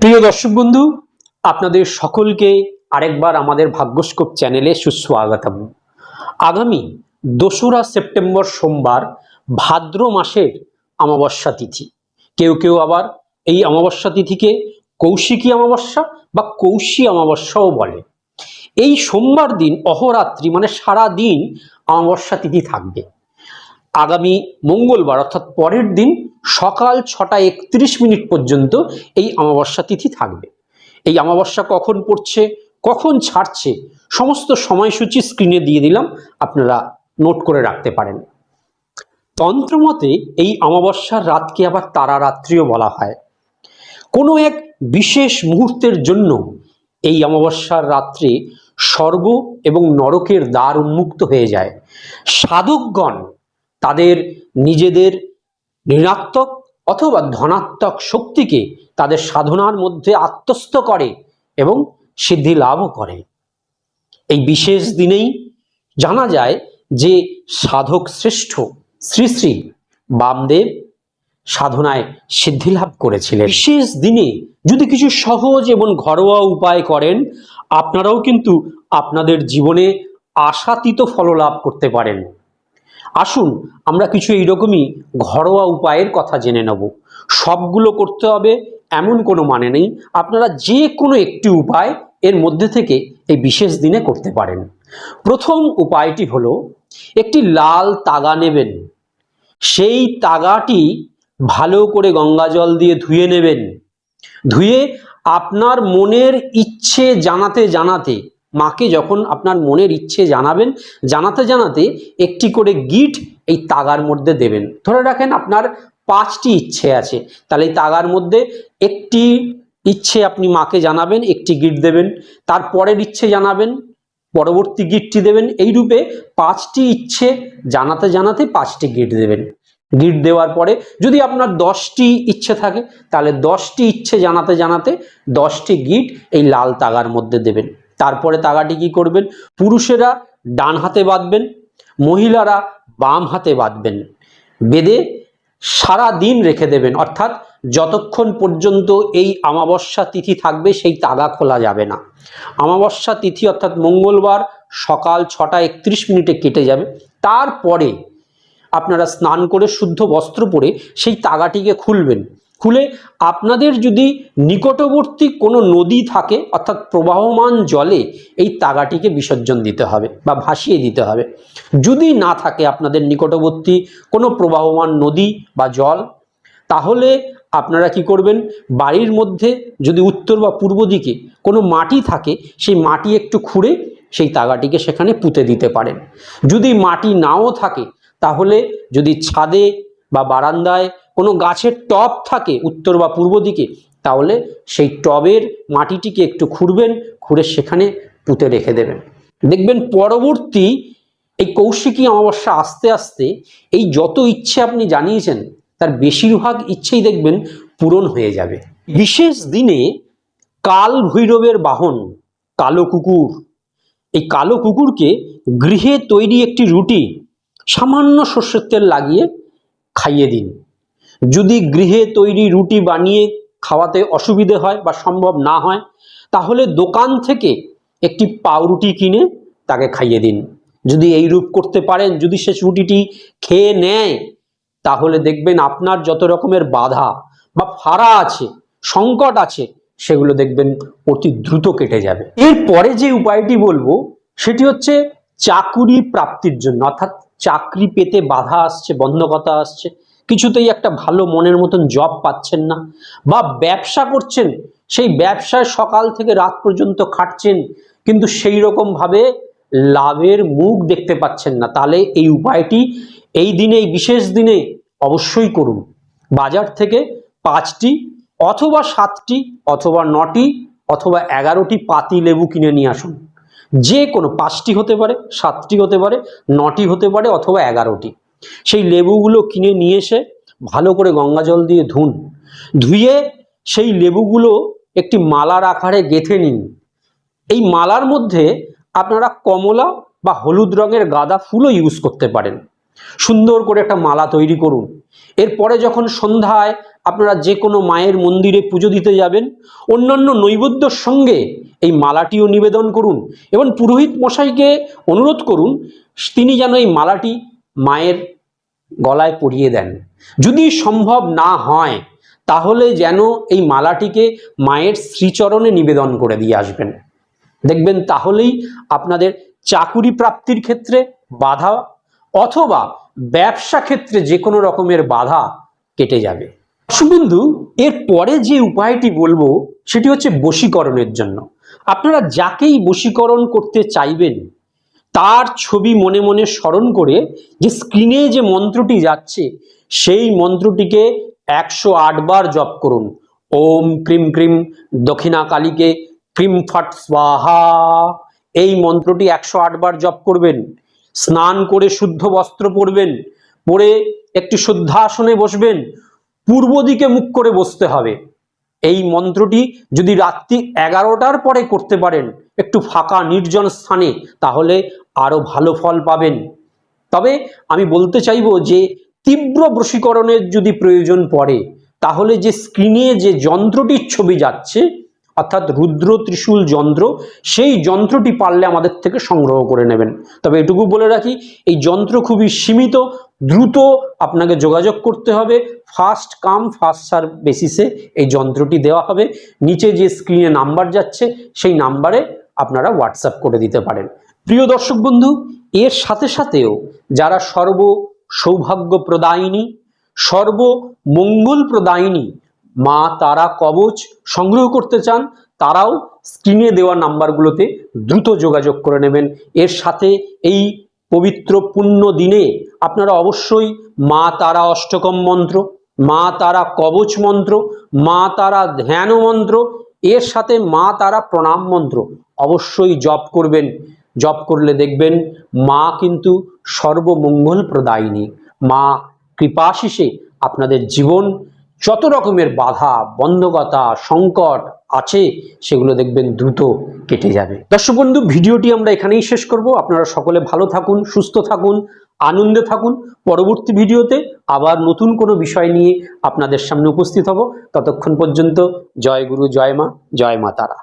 প্রিয় দর্শক বন্ধু, আপনাদের সকলকে আরেকবার আমাদের ভাগ্যস্কোপ চ্যানেলে সুস্বাগতম। আগামী দোসরা সেপ্টেম্বর সোমবার ভাদ্র মাসের অমাবস্যা তিথি। কেউ কেউ আবার এই অমাবস্যা তিথিকে কৌশিকী অমাবস্যা বা কৌশী অমাবস্যাও বলে। এই সোমবার দিন অহরাত্রি মানে সারা দিন অমাবস্যা তিথি থাকবে। আগামী মঙ্গলবার অর্থাৎ পরের দিন সকাল ছটা একত্রিশ মিনিট পর্যন্ত এই অমাবস্যা তিথি থাকবে। এই অমাবস্যা কখন পড়ছে, কখন ছাড়ছে, সমস্ত সময়সূচি স্ক্রিনে দিয়ে দিলাম, আপনারা নোট করে রাখতে পারেন। তন্ত্রমতে এই অমাবস্যার রাতকে আবার তারা রাত্রিও বলা হয়। কোনো এক বিশেষ মুহূর্তের জন্য এই অমাবস্যার রাত্রে স্বর্গ এবং নরকের দ্বার উন্মুক্ত হয়ে যায়। সাধকগণ তাদের নিজেদের ঋণাত্মক অথবা ধনাত্মক শক্তিকে তাদের সাধনার মধ্যে আত্মস্থ করে এবং সিদ্ধি লাভও করে। এই বিশেষ দিনেই জানা যায় যে সাধক শ্রেষ্ঠ শ্রী শ্রী বামদেব সাধনায় সিদ্ধি লাভ করেছিলেন। বিশেষ দিনে যদি কিছু সহজ এবং ঘরোয়া উপায় করেন, আপনারাও কিন্তু আপনাদের জীবনে আশাতীত ফল লাভ করতে পারেন। আসুন, আমরা কিছু এইরকমই ঘরোয়া উপায়ের কথা জেনে নেব। সবগুলো করতে হবে, এমন কোনো মানে নেই। আপনারা যে কোনো একটি উপায় এর মধ্যে থেকে এই বিশেষ দিনে করতে পারেন। প্রথম উপায়টি হলো, একটি লাল তাগা নেবেন। সেই তাগাটি ভালো করে গঙ্গা জল দিয়ে ধুয়ে নেবেন। ধুয়ে আপনার মনের ইচ্ছে জানাতে জানাতে মাকে যখন আপনার মনের ইচ্ছে জানাবেন, জানাতে জানাতে একটি করে গিট এই তাগার মধ্যে দেবেন। ধরে রাখেন আপনার পাঁচটি ইচ্ছে আছে। তাহলে এই তাগার মধ্যে একটি ইচ্ছে আপনি মাকে জানাবেন, একটি গিট দেবেন। তারপরের ইচ্ছে জানাবেন, পরবর্তী গিটটি দেবেন। এই রূপে পাঁচটি ইচ্ছে জানাতে জানাতে পাঁচটি গিট দেবেন। গিট দেওয়ার পরে যদি আপনার দশটি ইচ্ছে থাকে, তাহলে দশটি ইচ্ছে জানাতে জানাতে দশটি গিট এই লাল তাগার মধ্যে দেবেন। তারপরে তাগাটি কি করবেন? পুরুষেরা ডান হাতে বাঁধবেন, মহিলারা বাম হাতে বাঁধবেন। বেদে সারা দিন রেখে দেবেন, অর্থাৎ যতক্ষণ পর্যন্ত এই অমাবস্যা তিথি থাকবে সেই তাগা খোলা যাবে না। অমাবস্যা তিথি অর্থাৎ মঙ্গলবার সকাল ছটা একত্রিশ মিনিটে কেটে যাবে। তারপরে আপনারা স্নান করে শুদ্ধ বস্ত্র পরে সেই তাগাটিকে খুলবেন। খুলে আপনাদের যদি নিকটবর্তী কোনো নদী থাকে, অর্থাৎ প্রবাহমান জলে এই তাগাটিকে বিসর্জন দিতে হবে বা ভাসিয়ে দিতে হবে। যদি না থাকে আপনাদের নিকটবর্তী কোনো প্রবাহমান নদী বা জল, তাহলে আপনারা কি করবেন? বাড়ির মধ্যে যদি উত্তর বা পূর্ব দিকে কোনো মাটি থাকে, সেই মাটি একটু খুঁড়ে সেই তাগাটিকে সেখানে পুঁতে দিতে পারেন। যদি মাটি নাও থাকে, তাহলে যদি ছাদে বা বারান্দায় কোনো গাছের টব থাকে উত্তর বা পূর্ব দিকে, তাহলে সেই টবের মাটিটিকে একটু খুঁড়বেন, খুঁড়ে সেখানে পুঁতে রেখে দেবেন। দেখবেন পরবর্তী এই কৌশিকী অমাবস্যা আস্তে আস্তে এই যত ইচ্ছে আপনি জানিয়েছেন, তার বেশিরভাগ ইচ্ছেই দেখবেন পূরণ হয়ে যাবে। বিশেষ দিনে কাল ভৈরবের বাহন, কালো কুকুর, এই কালো কুকুরকে গৃহে তৈরি একটি রুটি সামান্য সর্ষের তেল লাগিয়ে খাইয়ে দিন। যদি গৃহে তৈরি রুটি বানিয়ে খাওয়াতে অসুবিধে হয় বা সম্ভব না হয়, তাহলে দোকান থেকে একটি পাউরুটি কিনে তাকে খাইয়ে দিন। যদি এই রূপ করতে পারেন, যদি সে রুটিটি খেয়ে নেয়, তাহলে দেখবেন আপনার যত রকমের বাধা বা ফাড়া আছে, সংকট আছে, সেগুলো দেখবেন অতি দ্রুত কেটে যাবে। এরপরে যে উপায়টি বলব, সেটি হচ্ছে চাকুরি প্রাপ্তির জন্য, অর্থাৎ চাকরি পেতে বাধা আসছে, বন্ধকতা আসছে কিছুতেই একটা ভালো মনের মতন জব পাচ্ছেন না বা ব্যবসা করছেন, সেই ব্যবসায় সকাল থেকে রাত পর্যন্ত খাটছেন, কিন্তু সেই রকমভাবে লাভের মুখ দেখতে পাচ্ছেন না। তাহলে এই উপায়টি এই দিনে, এই বিশেষ দিনে অবশ্যই করুন। বাজার থেকে পাঁচটি অথবা সাতটি অথবা নটি অথবা এগারোটি পাতি লেবু কিনে নিয়ে আসুন। যে কোনো পাঁচটি হতে পারে, সাতটি হতে পারে, নটি হতে পারে অথবা এগারোটি। সেই লেবুগুলো কিনে নিয়ে এসে ভালো করে গঙ্গা জল দিয়ে ধুন। ধুয়ে সেই লেবুগুলো একটি মালার আকারে গেঁথে নিন। এই মালার মধ্যে আপনারা কমলা বা হলুদ রঙের গাঁদা ফুলও ইউজ করতে পারেন। সুন্দর করে একটা মালা তৈরি করুন। এরপরে যখন সন্ধ্যায় আপনারা যে কোনো মায়ের মন্দিরে পুজো দিতে যাবেন, অন্যান্য নৈবেদ্যর সঙ্গে এই মালাটিও নিবেদন করুন এবং পুরোহিত মশাইকে অনুরোধ করুন, তিনি যেন এই মালাটি মায়ের গলায় পরিয়ে দেন। যদি সম্ভব না হয়, তাহলে যেন এই মালাটিকে মায়ের শ্রীচরণে নিবেদন করে দিয়ে আসবেন। দেখবেন তাহলেই আপনাদের চাকুরি প্রাপ্তির ক্ষেত্রে বাধা অথবা ব্যবসা ক্ষেত্রে যে কোনো রকমের বাধা কেটে যাবে। সুবন্ধু এর পরে যে উপায়টি বলব, সেটি হচ্ছে বশীকরণের জন্য। আপনারা যাকেই বশীকরণ করতে চাইবেন তার ছবি মনে মনে স্মরণ করে যে স্ক্রিনে যে মন্ত্রটি যাচ্ছে, সেই মন্ত্রটিকে একশো আট বার জপ করুন। ওম ক্রিম ক্রিম দক্ষিণা কালীকে ক্রিম ফট স্বাহা। এই মন্ত্রটি একশো আট বার জপ করবেন। স্নান করে শুদ্ধ বস্ত্র পরবেন। পরে একটি শুদ্ধাসনে বসবেন। পূর্ব দিকে মুখ করে বসতে হবে। এই মন্ত্রটি যদি রাত্রি এগারোটার পরে করতে পারেন, একটু ফাঁকা নির্জন স্থানে, তাহলে আরও ভালো ফল পাবেন। তবে আমি বলতে চাইব যে, তীব্র বশীকরণের যদি প্রয়োজন পড়ে, তাহলে যে স্ক্রিনে যে যন্ত্রটির ছবি যাচ্ছে, অর্থাৎ রুদ্র ত্রিশূল যন্ত্র, সেই যন্ত্রটি পারলে আমাদের থেকে সংগ্রহ করে নেবেন। তবে এটুকু বলে রাখি, এই যন্ত্র খুবই সীমিত, দ্রুত আপনাকে যোগাযোগ করতে হবে। ফার্স্ট কাম ফার্স্ট সার্ভ বেসিসে এই যন্ত্রটি দেওয়া হবে। নিচে যে স্ক্রিনে নাম্বার যাচ্ছে, সেই নাম্বারে আপনারা হোয়াটসঅ্যাপ করে দিতে পারেন। প্রিয় দর্শক বন্ধু, এর সাথে সাথেও যারা সর্ব সৌভাগ্য প্রদায়িনী সর্ব মঙ্গল প্রদায়িনী মা তারা কবচ সংগ্রহ করতে চান, তারাও স্ক্রিনে দেওয়া নাম্বারগুলোতে দ্রুত যোগাযোগ করে নেবেন। এর সাথে এই পবিত্র পুণ্য দিনে আপনারা অবশ্যই মা তারা অষ্টকম মন্ত্র, মা তারা কবচ মন্ত্র, মা তারা ধ্যান মন্ত্র, এর সাথে মা তারা প্রণাম মন্ত্র অবশ্যই জপ করবেন। জপ করলে দেখবেন মা কিন্তু সর্বমঙ্গল প্রদায়িনী। মা কৃপাশিসে আপনাদের জীবন যত রকমের বাধা, বন্ধকতা, সংকট আছে, সেগুলো দেখবেন দ্রুত কেটে যাবে। দর্শক বন্ধু, ভিডিওটি আমরা এখানেই শেষ করব। আপনারা সকলে ভালো থাকুন, সুস্থ থাকুন, আনন্দে থাকুন। পরবর্তী ভিডিওতে আবার নতুন কোনো বিষয় নিয়ে আপনাদের সামনে উপস্থিত হব। ততক্ষণ পর্যন্ত জয় গুরু, জয় মা জয় মা তারা।